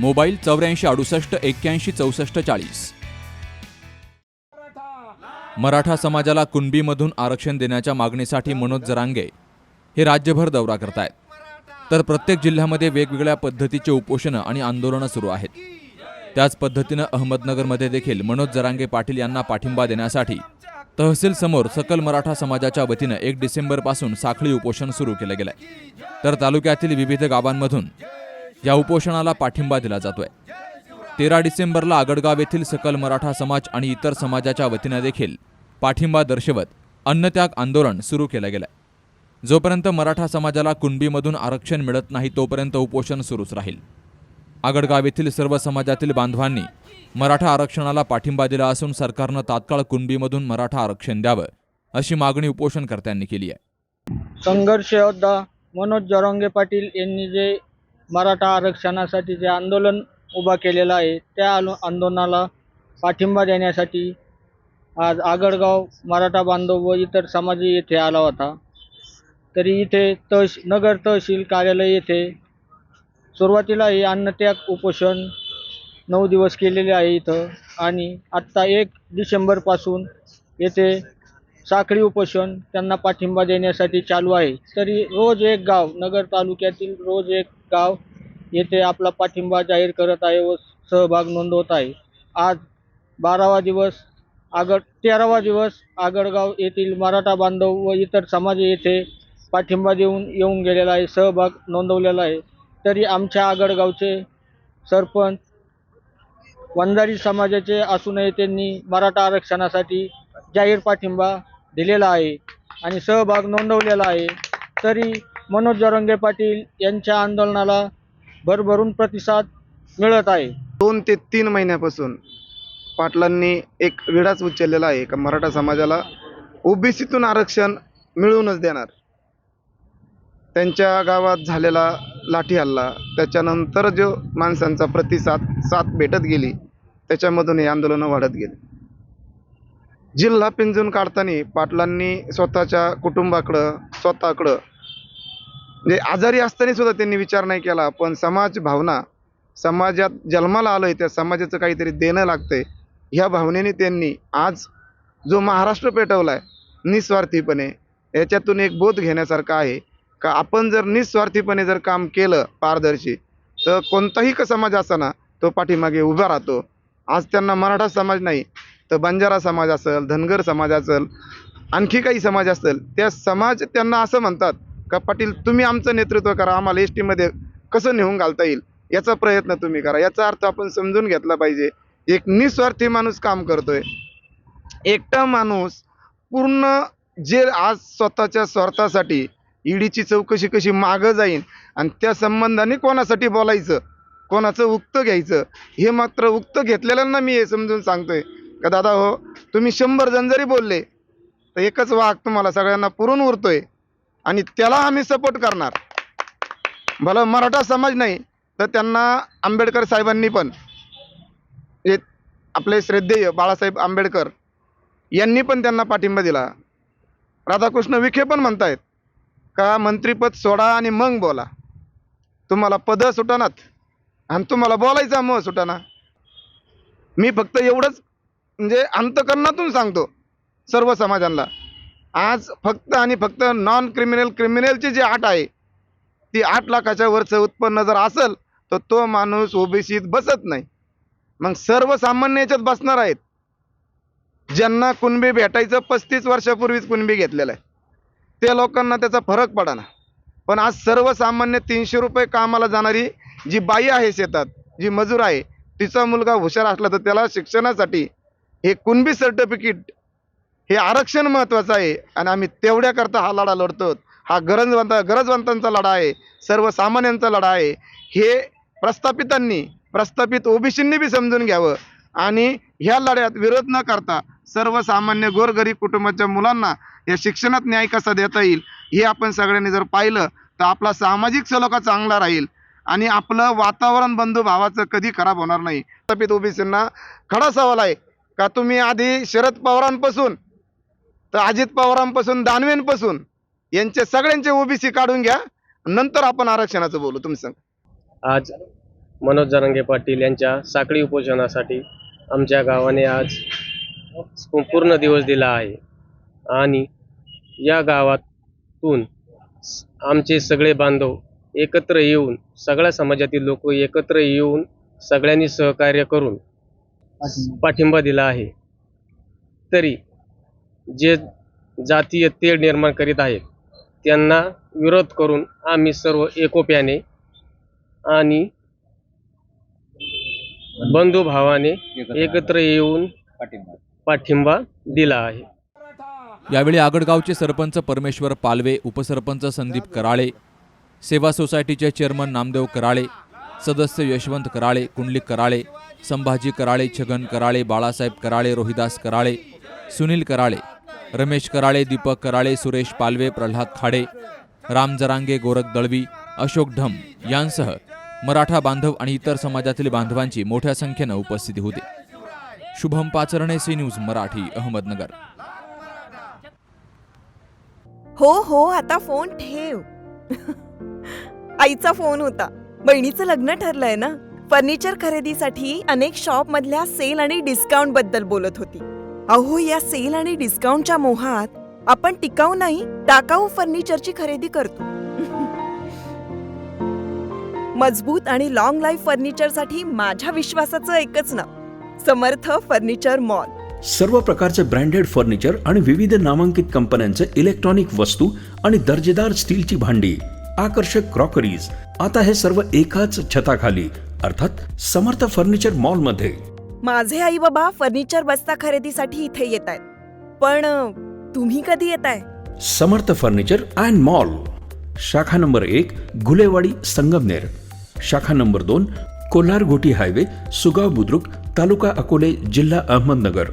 Mobile चौऱ्याऐंशी अडुसष्ट एक्क्याऐंशी चौसष्ट चाळीस. मराठा समाजाला कुणबीमधून आरक्षण देण्याच्या मागणीसाठी मनोज जरांगे हे राज्यभर दौरा करतायत. तर प्रत्येक जिल्ह्यामध्ये वेगवेगळ्या पद्धतीचे उपोषणं आणि आंदोलनं सुरू आहेत. त्याच पद्धतीनं अहमदनगरमध्ये देखील मनोज जरांगे पाटील यांना पाठिंबा देण्यासाठी तहसील समोर सकल मराठा समाजाच्या वतीनं एक डिसेंबरपासून साखळी उपोषण सुरू केलं गेलंय. तर तालुक्यातील विविध गावांमधून या उपोषणाला पाठिंबा दिला जातोय. तेरा डिसेंबरला आगडगाव येथील सकल मराठा समाज आणि इतर समाजाच्या वतीनं देखील पाठिंबा दर्शवत अन्नत्याग आंदोलन सुरू केलं गेलंय. जोपर्यंत मराठा समाजाला कुणबीमधून आरक्षण मिळत नाही तोपर्यंत उपोषण सुरूच राहील. आगडगाव येथील सर्व समाजातील बांधवांनी मराठा आरक्षणाला पाठिंबा दिला असून सरकारनं तात्काळ कुणबीमधून मराठा आरक्षण द्यावं अशी मागणी उपोषणकर्त्यांनी केली आहे. संघर्ष योद्धा मनोज जरांगे पाटील यांनी जे मराठा आरक्षणासाठी जे आंदोलन उभा केलेलं आहे त्या आलो आंदोलनाला पाठिंबा देण्यासाठी आज आगडगाव मराठा बांधव व इतर समाज येथे आला होता. तरी इथे तहश नगर तहसील कार्यालय येथे सुरुवातीला हे अन्नत्याग उपोषण नऊ दिवस केलेले आहे इथं आणि आत्ता एक डिसेंबरपासून येथे साखळी उपोषण त्यांना पाठिंबा देण्यासाठी चालू आहे. तरी रोज एक गाव नगर तालुक्यातील रोज एक गाव येथे आपला पाठिंबा जाहीर करत आहे व सहभाग नोंदवत आहे. आज बारावा दिवस आगड तेरावा दिवस आगडगाव येथील मराठा बांधव व इतर समाज येथे पाठिंबा देऊन येऊन गेलेला आहे सहभाग नोंदवलेला आहे. तरी आमच्या आगडगावचे सरपंच वंजारी समाजाचे असूनही त्यांनी मराठा आरक्षणासाठी जाहीर पाठिंबा दिलेला आहे आणि सहभाग नोंदवलेला आहे. तरी मनोज जरंगे पाटील यांच्या आंदोलनाला भरभरून प्रतिसाद मिळत आहे. दोन ते तीन महिन्यापासून पाटलांनी एक विडाच उचललेला आहे का मराठा समाजाला ओबीसीतून आरक्षण मिळवूनच देणार. त्यांच्या गावात झालेला लाठी हल्ला त्याच्यानंतर जो माणसांचा प्रतिसाद साथ भेटत गेली त्याच्यामधून हे आंदोलनं वाढत गेली. जिल्हा पिंजून काढताना पाटलांनी स्वतःच्या कुटुंबाकडं स्वतःकडं म्हणजे आजारी असताना सुद्धा त्यांनी विचार नाही केला पण समाज भावना समाजात जन्माला आलोय त्या समाजाचं काहीतरी देणं लागतंय ह्या भावनेने त्यांनी आज जो महाराष्ट्र पेटवला आहे निस्वार्थीपणे याच्यातून एक बोध घेण्यासारखा आहे. का आपण जर निस्वार्थीपणे जर काम केलं पारदर्शी तर कोणताही का समाज असाना तो पाठीमागे उभा राहतो. आज त्यांना मराठा समाज नाही तर बंजारा समाज असेल धनगर समाज असेल आणखी काही समाज असेल त्या समाज त्यांना असं म्हणतात का पाटील तुम्ही आमचं नेतृत्व करा आम्हाला एस टीमध्ये कसं नेऊन घालता येईल? याचा प्रयत्न तुम्ही करा. याचा अर्थ आपण समजून घेतला पाहिजे एक निस्वार्थी माणूस काम करतोय. एकटा माणूस पूर्ण जे आज स्वतःच्या स्वार्थासाठी ईडीची चौकशी कशी मागं जाईन आणि त्या संबंधाने कोणासाठी बोलायचं कोणाचं उक्त घ्यायचं हे मात्र उक्त घेतलेल्यांना मी हे समजून सांगतोय. का दादा हो तुम्ही शंभर जण जरी बोलले तर एकच वाघ तुम्हाला सगळ्यांना पुरून उरतोय आणि त्याला आम्ही सपोर्ट करणार. भलं मराठा समाज नाही तर त्यांना आंबेडकर साहेबांनी पण हे आपले श्रद्धेय बाळासाहेब आंबेडकर यांनी पण त्यांना पाठिंबा दिला. राधाकृष्ण विखे पण म्हणतायत का मंत्रीपद सोडा आणि मग बोला. तुम्हाला पदं सुटानात आणि तुम्हाला बोलायचा मग सुटाना. मी फक्त एवढंच म्हणजे अंतकरणातून सांगतो सर्व समाजांना. आज फक्त आणि फक्त नॉन क्रिमिनल क्रिमिनलची जी आट आहे ती आठ लाखाच्या वरचं उत्पन्न जर असेल तर तो माणूस ओबीसीत बसत नाही. मग सर्वसामान्य याच्यात बसणार आहेत. ज्यांना कुणबी भेटायचं पस्तीस वर्षापूर्वीच कुणबी घेतलेलं आहे. त्या लोकांना त्याचा फरक पडाना. पण आज सर्वसामान्य तीनशे रुपये कामाला जाणारी जी बाई आहे शेतात जी मजूर आहे तिचा मुलगा हुशार असला तर त्याला शिक्षणासाठी हे कुणबी सर्टिफिकेट हे आरक्षण महत्त्वाचं आहे. आणि आम्ही तेवढ्याकरता हा लढा लढतो. हा गरजवंत गरजवंतांचा लढा आहे. सर्वसामान्यांचा लढा आहे. हे प्रस्थापितांनी प्रस्थापित ओबीसींनी बी समजून घ्यावं. आणि ह्या लढ्यात विरोध न करता सर्वसामान्य गोरगरीब कुटुंबाच्या मुलांना या शिक्षणात न्याय कसा देता येईल हे आपण सगळ्यांनी जर पाहिलं तर आपला सामाजिक सलोखा चांगला राहील. आणि आपलं वातावरण बंधू भावाचं कधी खराब होणार नाही. प्रस्थापित ओबीसींना खडा सवाल आहे. का तुम्ही आधी शरद पवारांपासून तर अजित पवारांपासून दानवेंपासून यांचे सगळ्यांचे ओबीसी काढून घ्या नंतर आपण आरक्षणाचं बोलू. तुमचं आज मनोज जरांगे पाटील यांच्या साखळी उपोषणासाठी आमच्या गावाने आज पूर्ण दिवस दिला आहे. आणि या गावातून आमचे सगळे बांधव एकत्र येऊन सगळ्या समाजातील लोक एकत्र येऊन सगळ्यांनी सहकार्य करून पाठिंबा. दिला आहे. तरी जे जातीय तेढ निर्माण करीत आहेत त्यांना विरोध करून आम्ही सर्व एकोप्याने आणि बंधुभावाने एकत्र येऊन पाठिंबा दिला आहे. यावेळी आगडगावचे सरपंच परमेश्वर पालवे उपसरपंच संदीप कराळे सेवा सोसायटीचे चेअरमन नामदेव कराळे सदस्य यशवंत कराळे कुंडलिक कराळे संभाजी कराळे छगन कराळे बाळासाहेब कराळे रोहिदास कराळे सुनील कराळे रमेश कराळे दीपक कराळे सुरेश पालवे प्रल्हाद खाडे राम जरांगे गोरख दळवी अशोक ढम यांसह मराठा बांधव आणि इतर समाजातील बांधवांची मोठ्या संख्येनं उपस्थिती होती. Shubham Pacharne C news Marathi Ahmednagar. हो हो आता फोन ठेव. आईचा फोन होता. बहिणीचं लग्न ठरलंय ना? फर्निचर खरेदीसाठी अनेक शॉपमधल्या सेल आणि डिस्काउंटबद्दल बोलत होती. अहो या सेल आणि डिस्काउंटच्या मोहात आपण टिकाऊ नाही टाकाऊ फर्निचरची खरेदी करतो. मजबूत आणि लॉंग लाईफ फर्निचरसाठी माझ्या विश्वासाचं एकच नाव समर्थ फर्निचर मॉल. सर्व प्रकारचे ब्रँडेड फर्निचर आणि विविध नामांकित कंपन्यांचे इलेक्ट्रॉनिक वस्तू आणि दर्जेदार स्टीलची भांडी. आकर्षक क्रॉकरीज आता हे सर्व एकाच छताखाली अर्थात समर्थ फर्निचर मॉलमध्ये माझे आई बाबा फर्निचर बस्ता खरेदीसाठी इथे येत आहेत. पण तुम्ही कधी येताय समर्थ फर्निचर अँड मॉल शाखा नंबर एक घुलेवाडी संगमनेर. शाखा नंबर दोन कोल्हार घोटी हायवे सुगाव बुद्रुक तालुका अकोले जिल्हा अहमदनगर.